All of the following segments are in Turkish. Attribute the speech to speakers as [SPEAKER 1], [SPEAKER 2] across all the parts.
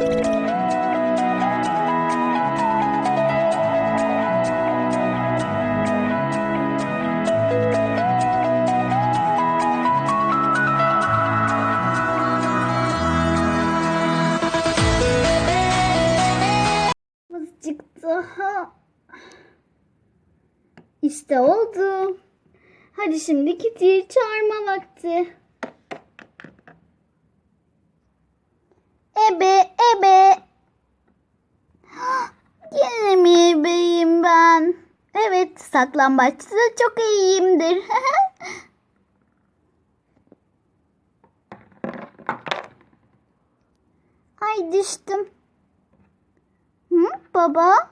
[SPEAKER 1] Azıcık daha. İşte oldu. Hadi şimdi Kitty'yi çağırma vakti. Ebe, ebe. Yine mi ebeyim ben? Evet, saklambaçta çok iyiyimdir. Ay düştüm. Hı, baba?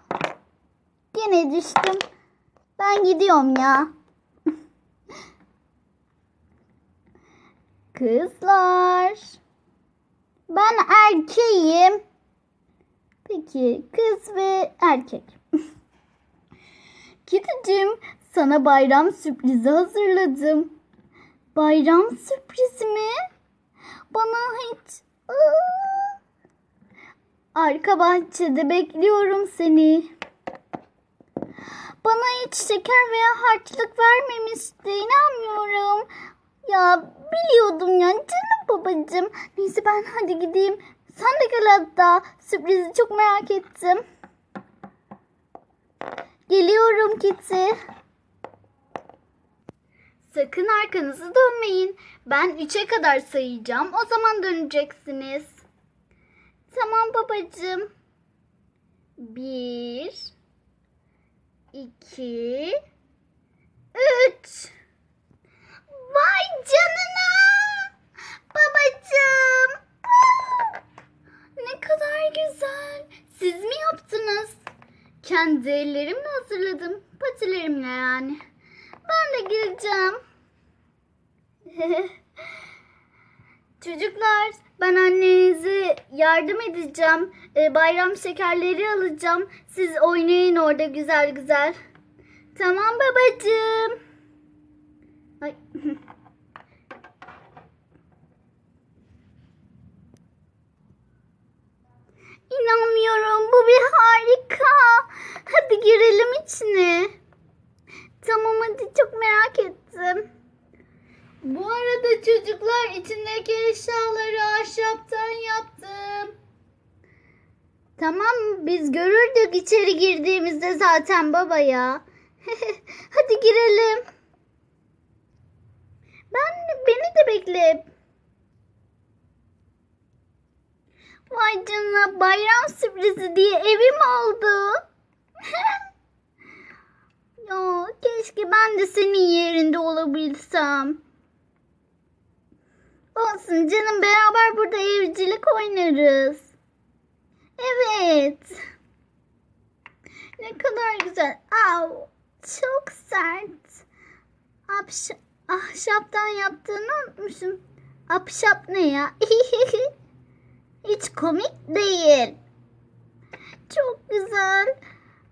[SPEAKER 1] Gene düştüm. Ben gidiyorum ya. Kızlar. Ben erkeğim. Peki kız ve erkek. Kitty'cim sana bayram sürprizi hazırladım. Bayram sürprizi mi? Bana hiç... Arka bahçede bekliyorum seni. Bana hiç şeker veya harçlık vermemişti. İnanmıyorum. Ya biliyordum ya canım babacığım. Neyse ben hadi gideyim. Sen de gel hatta. Sürprizi çok merak ettim. Geliyorum Kitty. Sakın arkanızı dönmeyin. Ben üçe kadar sayacağım. O zaman döneceksiniz. Tamam babacığım. Bir, iki, üç. Vay canına! Babacığım! Ne kadar güzel. Siz mi yaptınız? Kendi ellerimle hazırladım. Patilerimle yani. Ben de gireceğim. Çocuklar ben annenize yardım edeceğim. Ee, bayram şekerleri alacağım. Siz oynayın orada güzel güzel. Tamam babacığım. Ay. İnanmıyorum bu bir harika. Girelim içine. Tamam hadi çok merak ettim. Bu arada çocuklar içindeki eşyaları ahşaptan yaptım. Tamam biz görürdük içeri girdiğimizde zaten baba ya. Hadi girelim. Ben beni de bekle. Vay canına bayram sürprizi diye evim oldu. Ya keşke ben de senin yerinde olabilsem. Olsun canım beraber burada evcilik oynarız. Evet. Ne kadar güzel. Au, çok sert. Apş ahşaptan yaptığını unutmuşum. Apşap ne ya? Hiç komik değil. Çok güzel.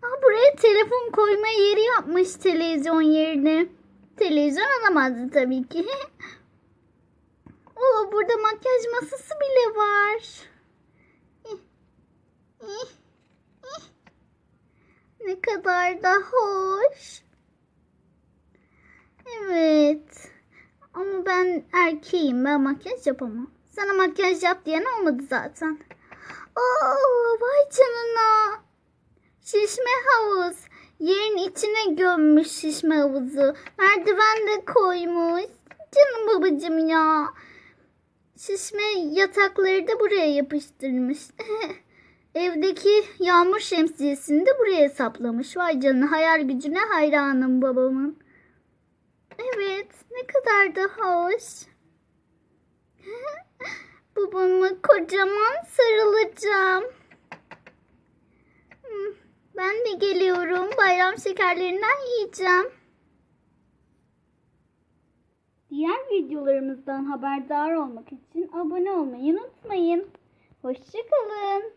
[SPEAKER 1] Aa, buraya telefon koyma yeri yapmış televizyon yerine. Televizyon alamazdı tabii ki. Oo, burada makyaj masası bile var. Ne kadar da hoş. Evet. Ama ben erkeğim. Ben makyaj yapamam. Sana makyaj yap diyen olmadı zaten. Oo, vay canına. Şişme havuz. Yerin içine gömmüş şişme havuzu. Merdiven de koymuş. Canım babacım ya. Şişme yatakları da buraya yapıştırmış. Evdeki yağmur şemsiyesini de buraya saplamış. Vay canına hayal gücüne hayranım babamın. Evet ne kadar da hoş. Babama kocaman sarılacağım. Hmm, Ben de geliyorum. Bayram şekerlerinden yiyeceğim. Diğer videolarımızdan haberdar olmak için abone olmayı unutmayın. Hoşçakalın.